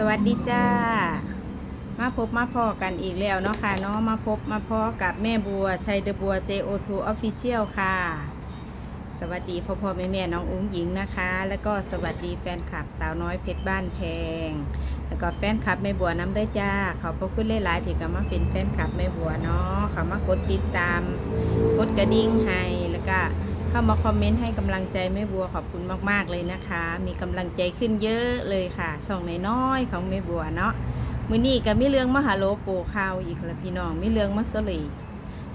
สวัสดีจ้า มาพบมาพอกันอีกแล้วเนาะค่ะเนาะมาพบมาพอกับแม่บัวชัยเดบัว JO2 Official ค่ะ สวัสดีพ่อพ่อแม่แม่น้องอุ้งหญิงนะคะ แล้วก็สวัสดีแฟนคลับสาวน้อยเพชรบ้านแพง แล้วก็แฟนคลับแม่บัวน้ำได้จ้าขอบพระคุณหลายๆที่ก็มาเป็นแฟนคลับแม่บัวเนาะเขามากดติดตาม กดกระดิ่งให้แล้วก็ เข้ามาคอมเมนต์ให้กำลังใจแม่บัวขอบคุณมาก ๆ เลยนะคะ มีกำลังใจขึ้นเยอะเลยค่ะ ช่องน้อยๆของแม่บัวเนาะมื้อนี้ก็มีเรื่องมหาโลโปข่าวอีกล้วพี่น้องมีเรื่องมาสลี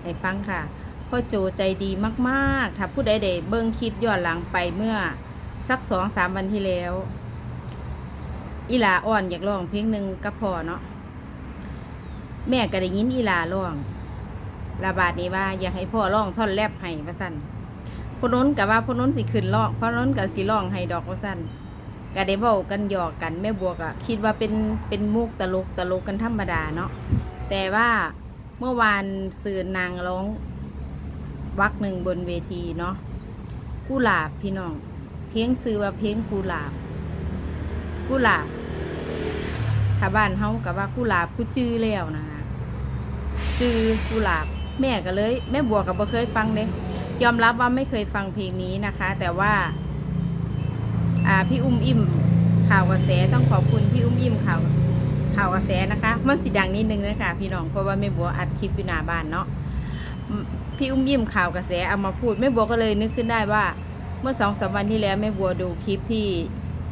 ให้ฟังค่ะพ่อโจใจดีมากๆถ้าผู้ใดได้เบิ่งคลิปย้อนหลังไปเมื่อสักสองสามวันที่แล้ว อีลาอ่อนอยากร้องเพลงหนึ่งกับพ่อเนาะแม่ก็ได้ยินอีลาร้องระบาดนี้ว่าอยากให้พ่อร้องท่อนแรปให้ว่าสั่น พนนกับว่าพนนสิขึ้นร้องพนนกับสิร้องให้ดอกว่าสั่นก็ได้เว้ากันหยอกกันแม่บัวก็คิดว่าเป็นเป็นมุกตลกตลกกันธรรมดาเนาะแต่ว่าเมื่อวานสื่อนางร้องวักหนึ่งบนเวทีเนาะกุหลาบพี่น้อง เพลงซื้อว่าเพลงกุหลาบกุหลาบถ้าบ้านเฮากับว่ากุหลาบกูชื่อแล้วนะคะชื่อกุหลาบ แม่ก็เลย แม่บัวกับบ่เคยฟังเด้ ยอมรับว่าไม่เคยฟังเพลงนี้นะคะ แต่ว่าพี่อุ้มอิ่มข่าวกระแสต้องขอบคุณพี่อุ้มอิ่มข่าวข่าวกระแสนะคะ มันสิดังนิดนึงนะคะพี่น้องเพราะว่าแม่บัวอัดคลิปอยู่หน้าบ้านเนาะพี่อุ้มอิ่มข่าวกระแสเอามาพูดแม่บัวก็เลยนึกขึ้นได้ว่า เมื่อสองสามวันที่แล้วแม่บัวดูคลิปที่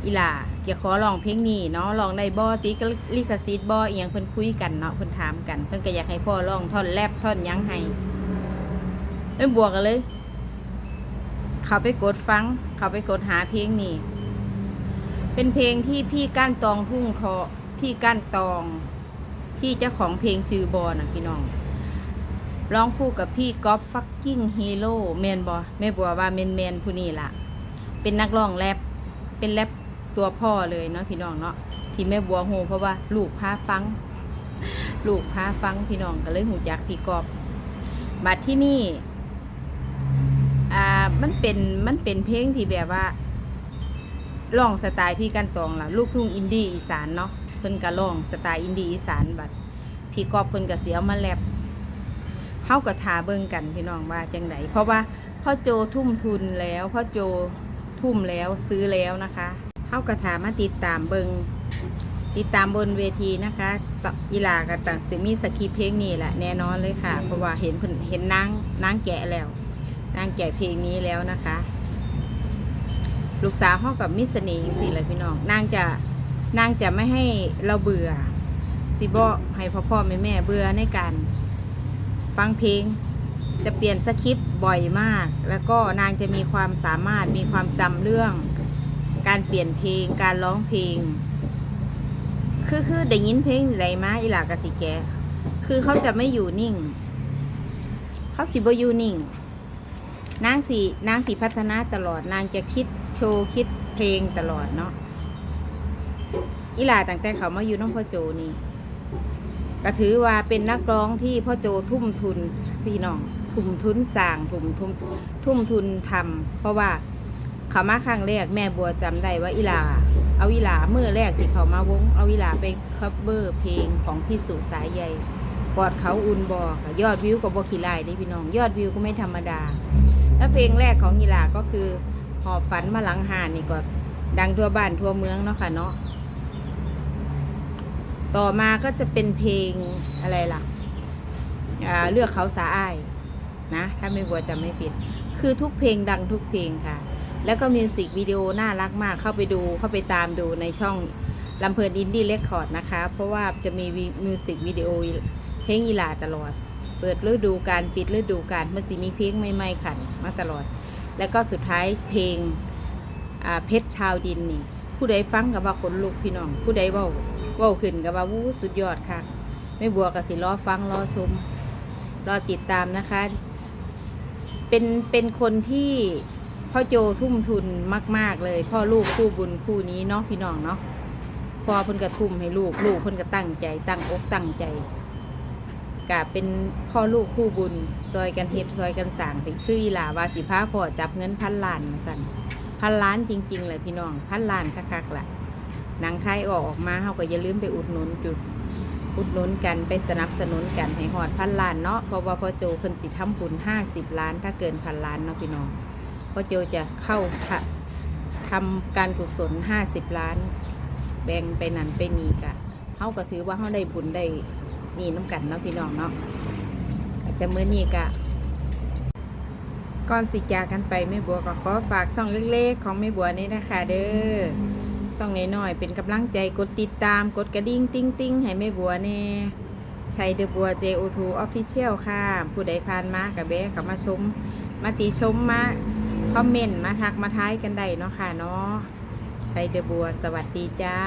อีหลาเกี่ยวขอลองเพลงนี้เนาะลองในบอติกลิขสิทธิ์บอเอียงเพิ่นคุยกันเนาะเพิ่นถามกันเพิ่นก็อยากให้พ่อลองท่อนแรปท่อนยังให้แม่บัวก็เลย เขาไปกดฟัง เขาไปกดหาเพลงนี้ เป็นเพลงที่พี่ก้านตองทุ่งทอพี่ก้านตองที่เจ้าของเพลงจือบอนะพี่น้องร้องคู่กับพี่ก๊อฟฟักกิ้งฮีโร่แมนบอแม่บัวว่าแมนแมนผู้นี้ล่ะ เป็นนักร้องแรปเป็นแรปตัวพ่อเลยเนาะพี่น้องเนาะที่แม่บัวโหเพราะว่าลูกพาฟัง ลูกพาฟังพี่น้องก็เลยหูจักพี่ก๊อฟบัดที่นี่ อ่ามันเป็นมันเป็นเพลงที่แบบว่าร้องสไตล์พี่กันตองล่ะลูกทุ่งอินดี้อีสานเนาะเพิ่นก็ร้องสไตล์อินดี้อีสานบัดพี่กอบเพิ่นก็เสียมาแลบเฮาก็ทาเบิ่งกันพี่น้องว่าจังไดเพราะว่าพ่อโจทุ่มทุนแล้วพ่อโจทุ่มแล้วซื้อแล้วนะคะเฮาก็ทามาติดตามเบิงติดตามบนเวทีนะคะอีลากับต่างสิมีสคริปต์เพลงนี้แหละแน่นอนเลยค่ะ เพราะว่าเห็นเพิ่นเห็นนางนางแกะแล้ว นางแก่เพลงนี้แล้วนะคะ ลูกสาวเขากับมิสเน่ห์สิเลยพี่น้อง นางจะนางจะไม่ให้เราเบื่อสิบอให้พ่อพ่อแม่แม่เบื่อในการฟังเพลง จะเปลี่ยนสคริปต์บ่อยมาก แล้วก็นางจะมีความสามารถมีความจำเรื่อง การเปลี่ยนเพลงการร้องเพลง คือคือได้ยินเพลงไรมาอีหลากะสิแก คือเขาจะไม่อยู่นิ่ง เขาสิบอยู่นิ่ง นางสีนางสีพัฒนาตลอด นางจะคิดโชว์คิดเพลงตลอดเนาะอีหลาตั้งแต่เขามาอยู่น้องพ่อโจนี่ก็ถือว่าเป็นนักร้องที่พ่อโจทุ่มทุนพี่น้องทุ่มทุนสร้างทุ่มทุนทุ่มทุนทำเพราะว่าเขามาครั้งแรกแม่บัวจำได้ว่าอีหลา เอาอีลาเมื่อแรกที่เขามาวง เอาอีลาไปคัฟเวอร์เพลงของพี่สุสายใหญ่กอดเขาอุ่นบอกยอดวิวกับบขี้ไล่ได้พี่น้อง ยอดวิวก็ไม่ธรรมดา แล้วเพลงแรกของอีลาก็คือหอบฝันมาหลังหานนี่ก็ดังทั่วบ้านทั่วเมืองเนาะค่ะเนาะต่อมาก็จะเป็นเพลงอะไรล่ะเลือกเขาสาอ้ายนะถ้าไม่บัวจะไม่ผิด คือทุกเพลงดังทุกเพลงค่ะ แล้วก็มิวสิกวิดีโอน่ารักมากเข้าไปดูเข้าไปตามดูในช่องลำเพลินอินดี้เรคคอร์ดนะคะ เพราะว่าจะมีมิวสิกวิดีโอเพลงอีลาตลอด เปิดฤดูการปิดฤดูการมันสิมีเพลงใหม่ๆขันมาตลอด แล้วก็สุดท้ายเพลงเพชรชาวดินนี่ ผู้ใดฟังกับว่าขนลุกพี่น้อง ผู้ใดเว้าเว้าขึ้นกับว่าวู้สุดยอดค่ะ ไม่บัวกับสิรอฟังรอชมรอติดตามนะคะ เป็นเป็นคนที่พ่อโจทุ่มทุนมาก ๆ เลย พ่อลูกคู่บุญคู่นี้เนาะพี่น้องเนาะพ่อเพิ่นกระทุ่มให้ลูกลูกเพิ่นก็ตั้งใจ ตั้งอกตั้งใจ กะเป็นพ่อลูกคู่บุญซอยกันเฮ็ดซอยกันสร้างเป็นคืออีหลาวาสิพาพ่อจับเงินพันล้านมาสั่นพันล้านจริงๆเลยพี่น้องพันล้านคักๆล่ะหนังคายออกออกมาเฮาก็อย่าลืมไปอุดหนุนจุดอุดหนุนกันไปสนับสนุนกันให้หอดพันล้านเนาะเพราะว่าพ่อโจเพิ่นสิทำบุญ50ล้าน ถ้าเกินพันล้านเนาะพี่น้องพ่อโจจะเข้าทะทำการกุศล50ล้าน แบ่งไปนั่นไปนี่กะเฮาก็ถือว่าเฮาได้บุญได้ นี่น้ำกันเนาะพี่น้องเนาะแต่มื้อนี้กะก่อนสิจากกันไปแม่บัวก็ขอฝากช่องเล็กๆ ของแม่บัวนี้นะคะเด้อช่องน้อยๆเป็นกำลังใจกดติดตามกดกระดิ่งติ้งติ้งๆให้แม่บัวแน่ใช้เดอบัว JO2 Official ค่ะ ผู้ใดผ่านมากับแบกับมาชม มาติชมมาคอมเมนต์มาทักมาท้ายกันได้เนาะค่ะเนาะใช้เดอบัว สวัสดีจ้า